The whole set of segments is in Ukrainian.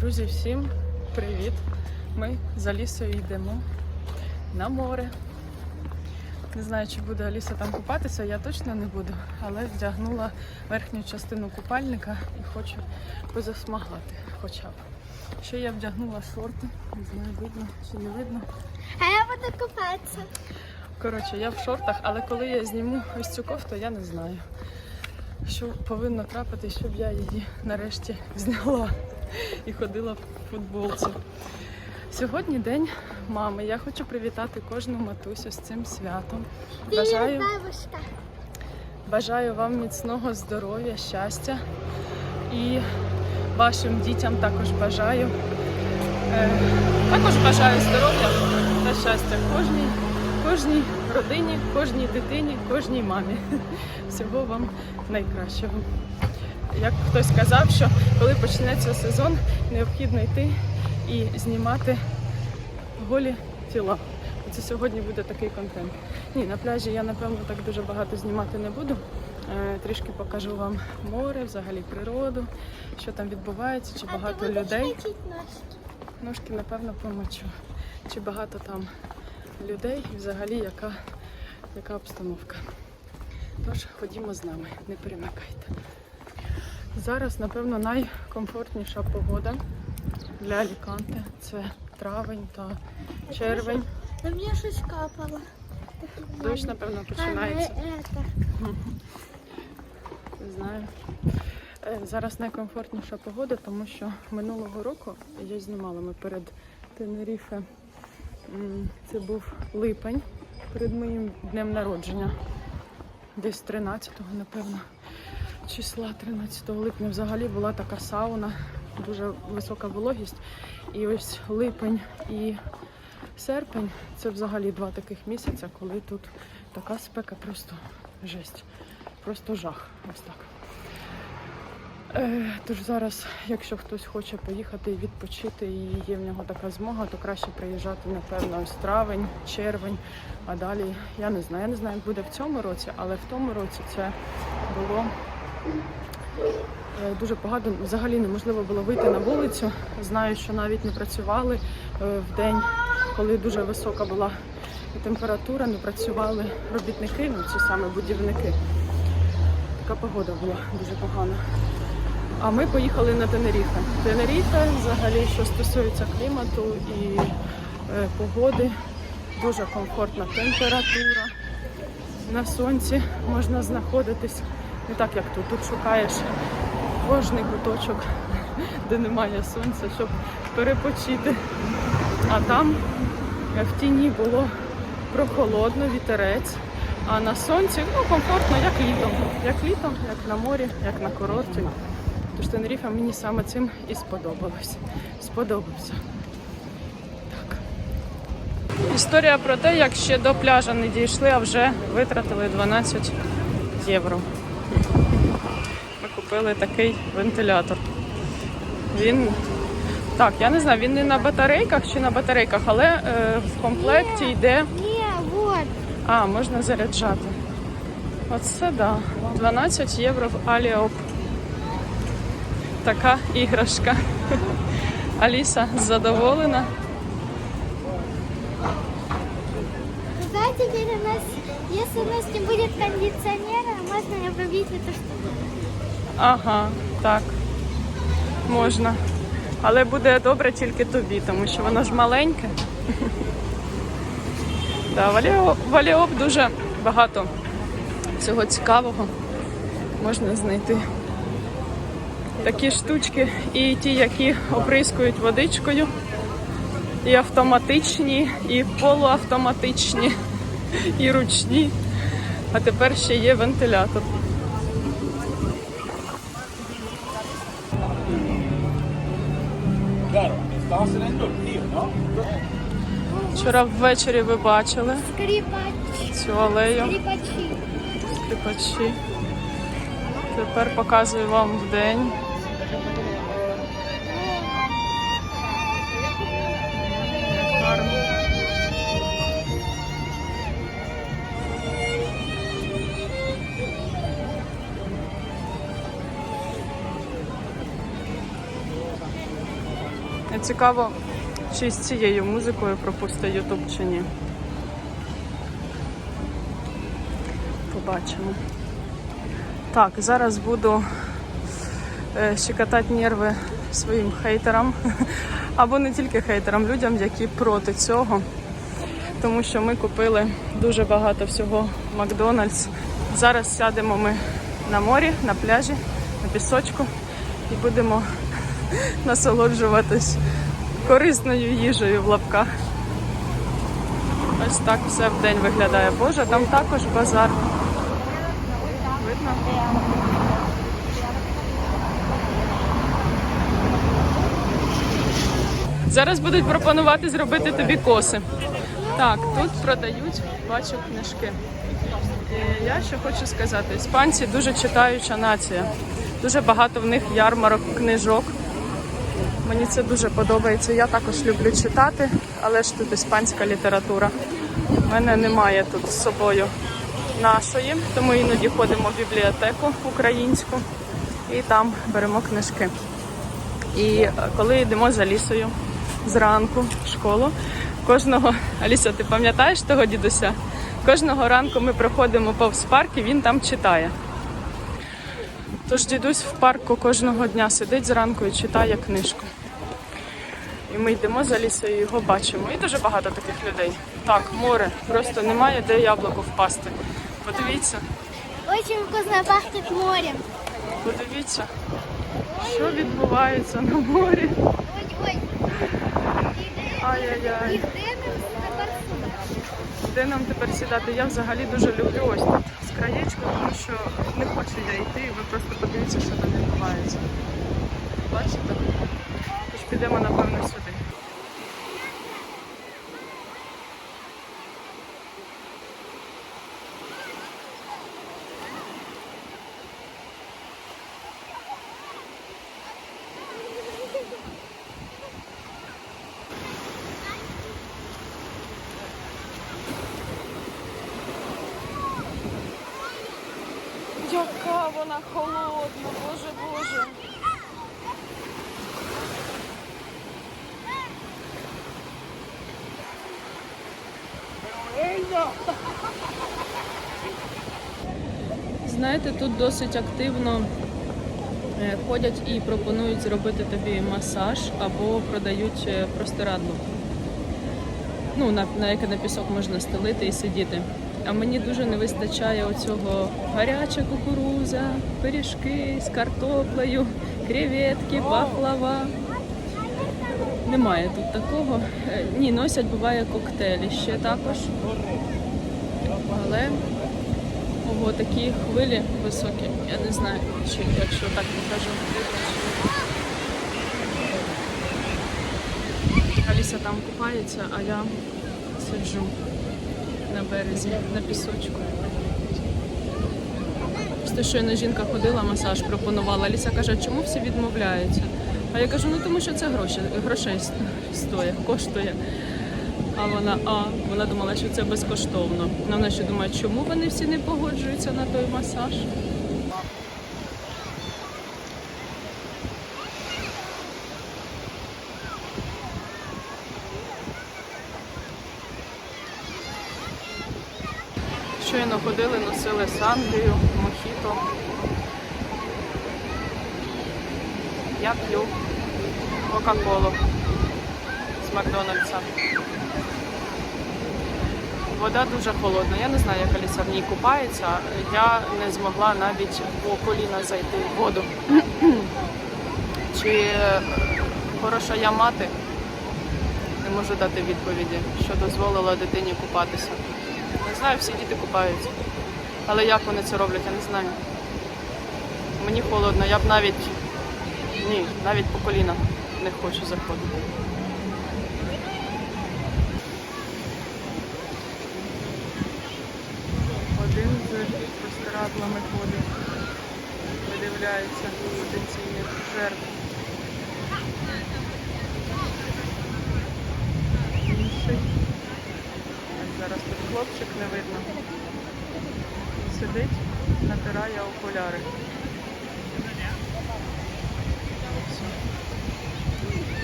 Друзі, всім привіт! Ми з Алісою йдемо на море. Не знаю, чи буде Аліса там купатися, я точно не буду, але вдягнула верхню частину купальника і хочу позасмагати хоча б. Ще я вдягнула шорти, не знаю, видно чи не видно. А я буду купатися. Коротше, я в шортах, але коли я зніму ось цю кофту, я не знаю. Що повинно трапити, щоб я її нарешті зняла і ходила в футболці. Сьогодні день мами. Я хочу привітати кожну матусю з цим святом. Бажаю, бажаю вам міцного здоров'я, щастя і вашим дітям також бажаю. Е, також бажаю здоров'я та щастя кожній, кожній родині, кожній дитині, кожній мамі. Всього вам найкращого. Як хтось сказав, що коли почнеться сезон, необхідно йти і знімати голі тіла. Це сьогодні буде такий контент. Ні, на пляжі я напевно так дуже багато знімати не буду. Е, Трішки покажу вам море, взагалі природу, що там відбувається, чи багато а ти людей. ножки? Ножки, напевно, помочу. Чи багато там людей і взагалі яка, яка обстановка. Тож ходімо з нами, не перемикайте. Зараз, напевно, найкомфортніша погода для Аліканте. Це травень та червень. На мені щось капало. Дощ, напевно, починається. Не знаю. Е, Зараз найкомфортніша погода, тому що минулого року я знімала ми перед Тенеріфе. Це був липень перед моїм днем народження. Десь 13-го, напевно, числа 13 липня взагалі була така сауна, дуже висока вологість. І ось липень і серпень це взагалі два таких місяця, коли тут така спека просто жесть. Просто жах. Ось так. Е, Тож зараз, якщо хтось хоче поїхати і відпочити, і є в нього така змога, то краще приїжджати, напевно, ось травень, червень, а далі я не знаю. Я не знаю, як буде в цьому році, але в тому році це було дуже погано. Взагалі неможливо було вийти на вулицю. Знаю, що навіть не працювали е, в день, коли дуже висока була температура, не працювали робітники, ну ці саме будівники. Така погода була дуже погана. А ми поїхали на Тенеріфе. Тенеріфе, взагалі, що стосується клімату і е, погоди, дуже комфортна температура. На сонці можна знаходитись не так, як тут. Тут шукаєш кожний куточок, де немає сонця, щоб перепочити. А там е, в тіні було прохолодно, вітерець. А на сонці ну, комфортно, як літом. Як літом, як на морі, як на курорті. Тож Тенеріфа мені саме цим і сподобалось. Сподобався. Історія про те, як ще до пляжа не дійшли, а вже витратили 12 євро. Купили такий вентилятор. Він. Так, я не знаю, він не на батарейках чи на батарейках, але е, в комплекті йде. А, можна заряджати. Оце да. 12 євро в Аліоп. Така іграшка. Аліса задоволена. Теперь у нас, если у нас не будет кондиционера, можно не объявить эту штуку. Ага, так. Можна. Але буде добре тільки тобі, тому що воно ж маленьке. Да, в Аліоп- в Аліоп дуже багато всього цікавого можна знайти. Такі штучки і ті, які оприскують водичкою, і автоматичні, і полуавтоматичні, і ручні. А тепер ще є вентилятор. Вчора ввечері ви бачили цю алею скрипачі. Тепер показую вам вдень. Як. Цікаво, чи з цією музикою пропустить Ютуб чи ні. Побачимо. Так, зараз буду е, щекотати нерви своїм хейтерам. Або не тільки хейтерам, людям, які проти цього. Тому що ми купили дуже багато всього Макдональдс. Зараз сядемо ми на морі, на пляжі, на пісочку і будемо насолоджуватись корисною їжею в лапках. Ось так все в день виглядає. Боже, там також базар. Видно? Зараз будуть пропонувати зробити тобі коси. Так, тут продають, бачу книжки. І я ще хочу сказати, іспанці дуже читаюча нація. Дуже багато в них ярмарок, книжок. Мені це дуже подобається. Я також люблю читати, але ж тут іспанська література. У мене немає тут з собою нашої, тому іноді ходимо в бібліотеку українську і там беремо книжки. І коли йдемо за лісою зранку в школу, кожного Аліса, ти пам'ятаєш того дідуся? Кожного ранку ми проходимо повз парк і він там читає. Тож дідусь в парку кожного дня сидить зранку і читає книжку. І ми йдемо за лісою і його бачимо. І дуже багато таких людей. Так, море, просто немає де яблуку впасти. Подивіться, Очень вкусно пахнет морем. подивіться, що відбувається на морі. Ой-ой. Ай-яй-яй. И где нам тепер сюди? Де нам тепер сідати? Я взагалі дуже люблю ось тут з краєчку, тому що не хочу я йти, і ви просто подивіться, що там відбувається. Бачите? Тож підемо, напевно, сюди. Вона холодна, боже боже. Знаєте, тут досить активно е, ходять і пропонують зробити тобі масаж або продають е, простирадло. Ну, на, на яке на пісок можна стелити і сидіти. А мені дуже не вистачає оцього гаряча кукуруза, пиріжки з картоплею, креветки, пахлава. Немає тут такого. Е, Ні, носять буває коктейлі ще також. Але ого, такі хвилі високі. Я не знаю, чи якщо так покажу. Аліса там купається, а я сиджу на березі, на пісочку. Просто щойно жінка ходила, масаж пропонувала. Ліся каже, чому всі відмовляються? А я кажу, ну тому що це гроші, грошей стоїть, коштує. А вона, а, вона думала, що це безкоштовно. Ну, Вона ще думає, чому вони всі не погоджуються на той масаж. Щойно ходили, носили сангрію, мохіто. Я п'ю Кока-Колу з Макдональдса. Вода дуже холодна. Я не знаю, як Аліса в ній купається. Я не змогла навіть по коліна зайти в воду. Чи е, хороша я мати? Не можу дати відповіді, що дозволила дитині купатися. Знаю, всі діти купаються. Але як вони це роблять, я не знаю. Мені холодно, я б навіть ні, навіть по коліна не хочу заходити. Один з простирадлами ходить, видивляється потенційних жертв. Інший. Зараз хлопчик не видно. Сидить, натирає окуляри.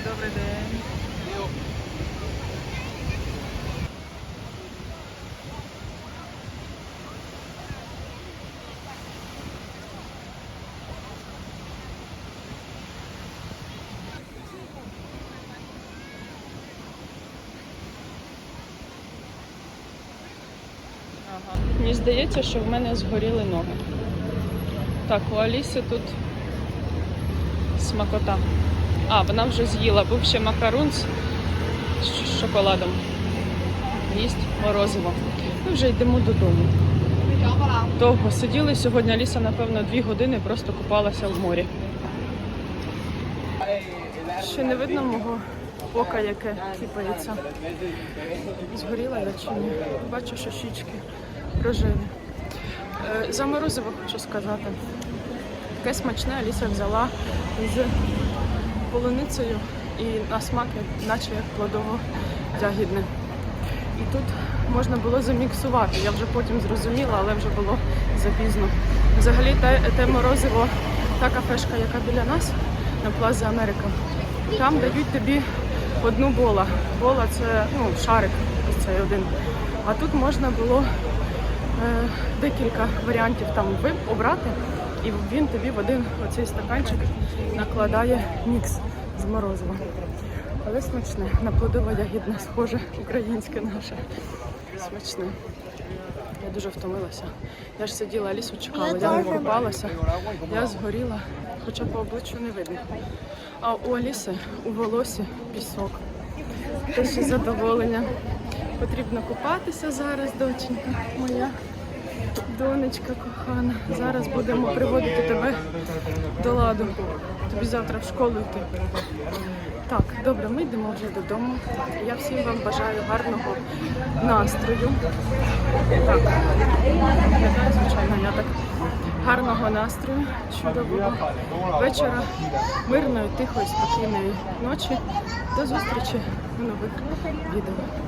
Добрий день. Ага. Здається, що в мене згоріли ноги. Так, у Аліси тут смакота. А, вона вже з'їла. Був ще макарун з шоколадом. Їсть морозиво. Ми вже йдемо додому. Довго сиділи. Сьогодні Аліса, напевно, дві години просто купалася в морі. Ще не видно мого ока, яке кипається. Згоріла я чи ні? Бачу, що Е, За морозиво хочу сказати. Таке смачне Аліса взяла з полуницею і на смак, наче як плодово-ягідне. І тут можна було заміксувати. Я вже потім зрозуміла, але вже було запізно. Взагалі те, те морозиво, та кафешка, яка біля нас на Плазі Америка, там дають тобі одну бола. Бола це ну, шарик, ось цей один. А тут можна було декілька варіантів там обрати, і він тобі в один оцей стаканчик накладає мікс з морозива. Але смачне, на плодово ягідне, схоже, українське наше. Смачне. Я дуже втомилася. Я ж сиділа, Алісу чекала, Я не теж. купалася, я згоріла, хоча по обличчю не видно. А у Аліси у волосі пісок. Те ще задоволення. Потрібно купатися зараз, доченька моя. Донечка кохана. Зараз будемо приводити тебе до ладу. Тобі завтра в школу йти. Так, добре, ми йдемо вже додому. Я всім вам бажаю гарного настрою. Так, звичайно, я так гарного настрою, чудового вечора, мирної, тихої, спокійної ночі. До зустрічі в нових відео.